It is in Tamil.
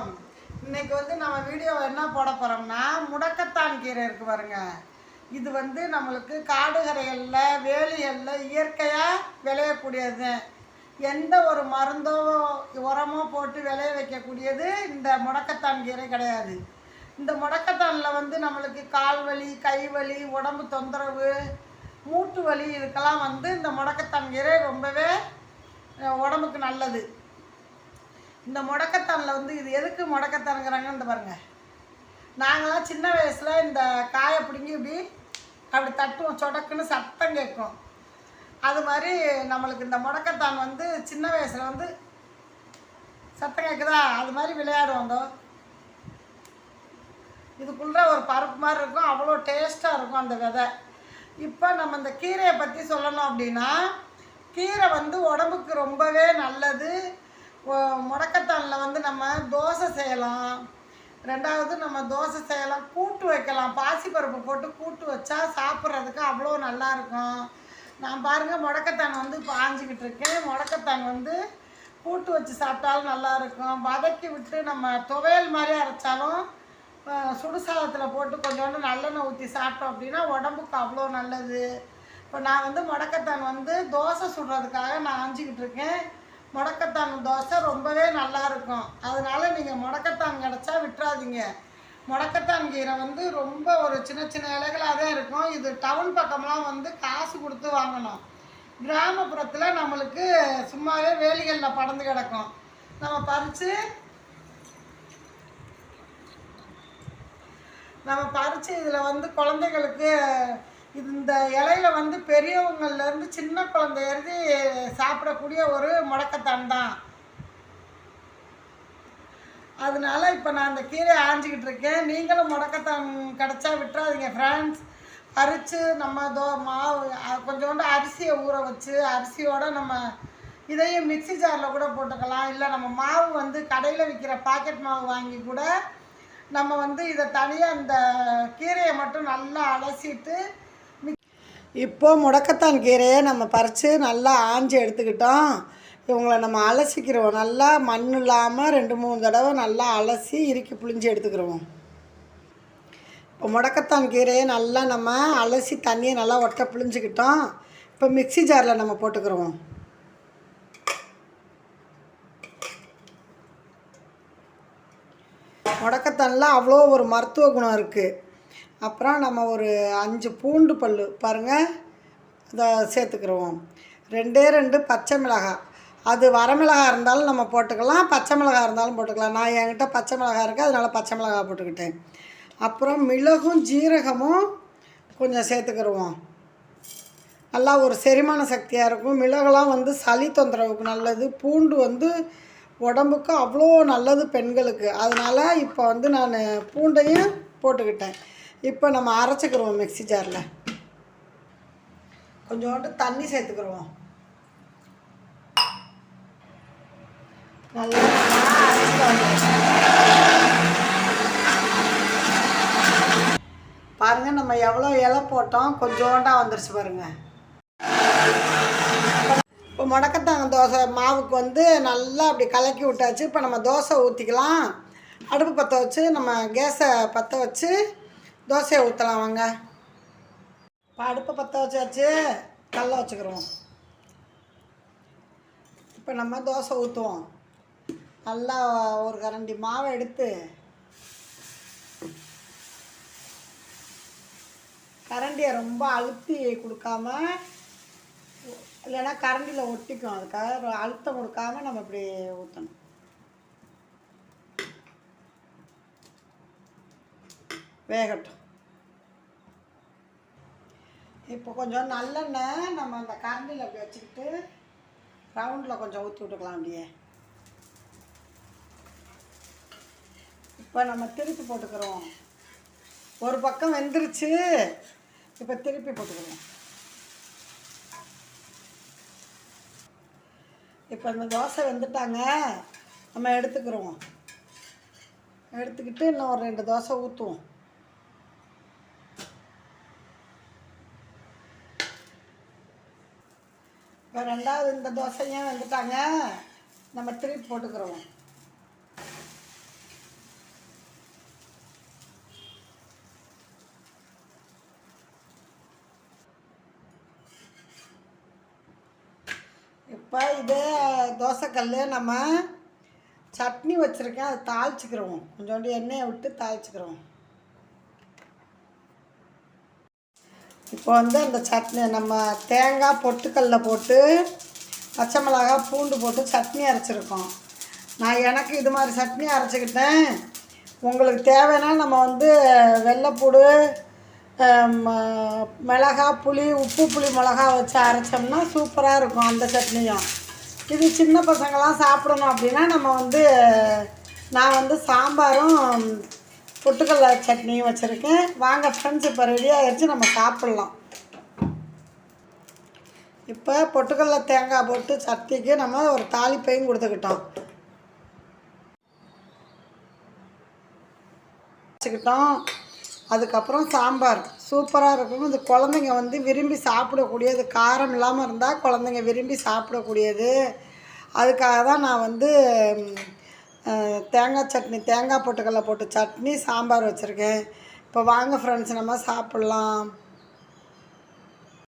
வணக்கம் இன்னைக்கு வந்து நம்ம வீடியோ என்ன போட போகிறோம்னா முடக்கத்தான் கீரை இருக்கு பாருங்க. இது வந்து நம்மளுக்கு காடுகரைகளில் வேலிகளில் இயற்கையாக விளையக்கூடியது. எந்த ஒரு மருந்தோ உரமோ போட்டு விளைய வைக்கக்கூடியது இந்த முடக்கத்தான் கீரை கிடையாது. இந்த முடக்கத்தானில் வந்து நம்மளுக்கு கால் வலி கை வலி உடம்பு தொந்தரவு மூட்டு வலி இதுக்கெல்லாம் வந்து இந்த முடக்கத்தான் கீரை ரொம்பவே உடம்புக்கு நல்லது. இந்த முடக்கத்தானில் வந்து இது எதுக்கு முடக்கத்தானுங்கிறாங்கன்னு இந்த பாருங்க. நாங்களாம் சின்ன வயசில் இந்த காயை பிடுங்கி இப்படி அப்படி தட்டுவோம் சொடக்குன்னு சத்தம் கேட்கும். அது மாதிரி நம்மளுக்கு இந்த முடக்கத்தான் வந்து சின்ன வயசில் வந்து சத்தம் கேட்குதா அது மாதிரி விளையாடுவோம் இதோ. இதுக்குள்ள ஒரு பருப்பு மாதிரி இருக்கும் அவ்வளோ டேஸ்ட்டாக இருக்கும் அந்த விதை. இப்போ நம்ம இந்த கீரையை பற்றி சொல்லணும் அப்படின்னா கீரை வந்து உடம்புக்கு ரொம்பவே நல்லது ஒ- முடக்கத்தானில் வந்து நம்ம தோசை செய்யலாம். ரெண்டாவது நம்ம தோசை செய்யலாம். கூட்டு வைக்கலாம். பாசிப்பருப்பு போட்டு கூட்டு வச்சா சாப்பிட்றதுக்கு அவ்வளோ நல்லாயிருக்கும் நான் பாருங்கள் முடக்கத்தான் வந்து பாஞ்சிக்கிட்டு இருக்கேன். முடக்கத்தான் வந்து கூட்டு வச்சு சாப்பிட்டாலும் நல்லாயிருக்கும் வதக்கி விட்டு நம்ம துவையல் மாதிரி அரைச்சாலும் சுடுசாதத்தில் போட்டு கொஞ்சோண்டு நல்லெண்ணெய் ஊற்றி சாப்பிட்டோம் அப்படின்னா உடம்புக்கு அவ்வளோ நல்லது. இப்போ நான் வந்து முடக்கத்தான் வந்து தோசை சுடுறதுக்காக நான் ஆஞ்சிக்கிட்டு இருக்கேன். முடக்கத்தான் தோசை ரொம்பவே நல்லா இருக்கும். அதனால நீங்கள் முடக்கத்தான் கிடச்சா விட்டுறாதீங்க. முடக்கத்தான் கீரை வந்து ரொம்ப ஒரு சின்ன சின்ன இலைகளாக தான் இருக்கும். இது டவுன் பக்கம்லாம் வந்து காசு கொடுத்து வாங்கணும். கிராமப்புறத்தில் நம்மளுக்கு சும்மாவே வேலிகளில் படந்து கிடக்கும். நம்ம பறித்து நம்ம பறித்து இதில் வந்து குழந்தைகளுக்கு இந்த இலையில வந்து பெரியவங்கள்லேருந்து சின்ன குழந்தை எழுதி சாப்பிடக்கூடிய ஒரு முடக்கத்தான் தான். அதனால இப்போ நான் அந்த கீரையை ஆஞ்சிக்கிட்டு இருக்கேன். நீங்களும் முடக்கத்தான் கிடச்சா விட்டுறாதீங்க ஃப்ரெண்ட்ஸ் பறித்து நம்ம தோ மாவு கொஞ்சோண்டு அரிசியை ஊற வச்சு அரிசியோடு நம்ம இதையும் மிக்ஸி ஜாரில் கூட போட்டுக்கலாம். இல்லை நம்ம மாவு வந்து கடையில் விற்கிற பாக்கெட் மாவு வாங்கி கூட நம்ம வந்து இதை தனியாக இந்த கீரையை மட்டும் நல்லா அலசிட்டு இப்போது முடக்கத்தான் கீரையை நம்ம பறித்து நல்லா ஆஞ்சி எடுத்துக்கிட்டோம். இவங்களை நம்ம அலசிக்கிறோம். நல்லா மண் இல்லாமல் ரெண்டு மூணு தடவை நல்லா அலசி இறுக்கி புளிஞ்சு எடுத்துக்கிறோம் இப்போ முடக்கத்தான் கீரையை நல்லா நம்ம அலசி தண்ணியை நல்லா ஒட்ட புளிஞ்சுக்கிட்டோம் இப்போ மிக்ஸி ஜாரில் நம்ம போட்டுக்கிறோம் முடக்கத்தானில் அவ்வளோ ஒரு மருத்துவ குணம் இருக்குது அப்புறம் நம்ம ஒரு அஞ்சு பூண்டு பல் பாருங்கள் அதை சேர்த்துக்கிறோம் ரெண்டே ரெண்டு பச்சை மிளகாய் அது வரமிளகா இருந்தாலும் நம்ம போட்டுக்கலாம் பச்சை மிளகா இருந்தாலும் போட்டுக்கலாம். நான் என்கிட்ட பச்சை மிளகா இருக்குது அதனால் பச்சை மிளகா போட்டுக்கிட்டேன். அப்புறம் மிளகும் ஜீரகமும் கொஞ்சம் சேர்த்துக்கிருவோம். நல்லா ஒரு செரிமான சக்தியாக இருக்கும். மிளகெல்லாம் வந்து சளி தொந்தரவுக்கு நல்லது. பூண்டு வந்து உடம்புக்கு அவ்வளோ நல்லது பெண்களுக்கு. அதனால் இப்போ வந்து நான் பூண்டையும் போட்டுக்கிட்டேன். இப்போ நம்ம அரைச்சிக்கிறோம் மிக்ஸி ஜாரில். கொஞ்சோண்டு தண்ணி சேர்த்துக்கிறோம். நல்லா பாருங்கள் நம்ம எவ்வளோ இலை போட்டோம் கொஞ்சோண்டாக வந்துருச்சு பாருங்க. இப்போ முடக்கத்தாங்க தோசை மாவுக்கு வந்து நல்லா அப்படி கலக்கி விட்டாச்சு. இப்போ நம்ம தோசை ஊற்றிக்கலாம் அடுப்பு பற்ற வச்சு நம்ம கேஸை பற்ற வச்சு தோசையை ஊற்றலாம் வாங்க. இப்போ அடுப்பை பற்ற வச்சாச்சு கல்லை வச்சுக்கிறோம் இப்போ நம்ம தோசை ஊற்றுவோம் நல்லா ஒரு கரண்டி மாவை எடுத்து கரண்டியை ரொம்ப அழுத்தி கொடுக்காம இல்லைன்னா கரண்டியில் ஒட்டிக்கும். அதுக்காக அழுத்தம் கொடுக்காம நம்ம இப்படி ஊற்றணும் வேகட்டும். இப்போ கொஞ்சம் நல்லெண்ணெய் நம்ம அந்த கரண்டியில் அப்படி வச்சுக்கிட்டு ரவுண்டில் கொஞ்சம் ஊற்றி விட்டுக்கலாம் அப்படியே. இப்போ நம்ம திருப்பி போட்டுக்கிறோம். ஒரு பக்கம் வெந்துருச்சு. இப்போ திருப்பி போட்டுக்கிறோம். இப்போ இந்த தோசை வெந்துட்டாங்க. நம்ம எடுத்துக்கிறோம். எடுத்துக்கிட்டு இன்னும் ஒரு ரெண்டு தோசை ஊற்றுவோம் இப்போ ரெண்டாவது இந்த தோசையும் வந்துட்டாங்க? நம்ம திருப்பி போட்டுக்கிறோம். இப்போ இதே தோசைக்கல்லு நம்ம சட்னி வச்சுருக்கேன் அதை தாளிச்சுக்கிறோம். கொஞ்சோண்டு எண்ணெயை விட்டு தாளிச்சிக்கிறோம். இப்போ வந்து அந்த சட்னி நம்ம தேங்காய் பொட்டுக்கல்ல போட்டு பச்சை மிளகாய் பூண்டு போட்டு சட்னி அரைச்சிருக்கோம். நான் எனக்கு இது மாதிரி சட்னி அரைச்சிக்கிட்டேன். உங்களுக்கு தேவைன்னா நம்ம வந்து வெள்ளைப்பூடு மிளகாய் மிளகா புளி உப்பு புளி மிளகா வச்சு அரைச்சோம்னா சூப்பராக இருக்கும் அந்த சட்னியும். இது சின்ன பசங்களாம் சாப்பிடணும் அப்படின்னா நம்ம வந்து நான் வந்து சாம்பாரும் பொட்டுக்கடலை சட்னியும் வச்சுருக்கேன். வாங்க ஃப்ரெண்ட்ஸ் இப்போ ரெடி ஆகிடுச்சு நம்ம சாப்பிட்லாம். இப்போ பொட்டுக்கடலை தேங்காய் போட்டு சட்னிக்கு நம்ம ஒரு தாளிப்பையும் கொடுத்துக்கிட்டோம். வச்சுக்கிட்டோம். அதுக்கப்புறம் சாம்பார். சூப்பராக இருக்கும். இது குழந்தைங்க வந்து விரும்பி சாப்பிடக்கூடியது. காரம் இல்லாமல் இருந்தால் குழந்தைங்க விரும்பி சாப்பிடக்கூடியது. அதுக்காக தான் நான் வந்து தேங்காய் சட்னி தேங்காய் பொட்டுக்கடலை போட்டு சட்னி சாம்பார் வச்சுருக்கேன். இப்போ வாங்க ஃப்ரெண்ட்ஸ் நம்ம சாப்பிட்லாம்.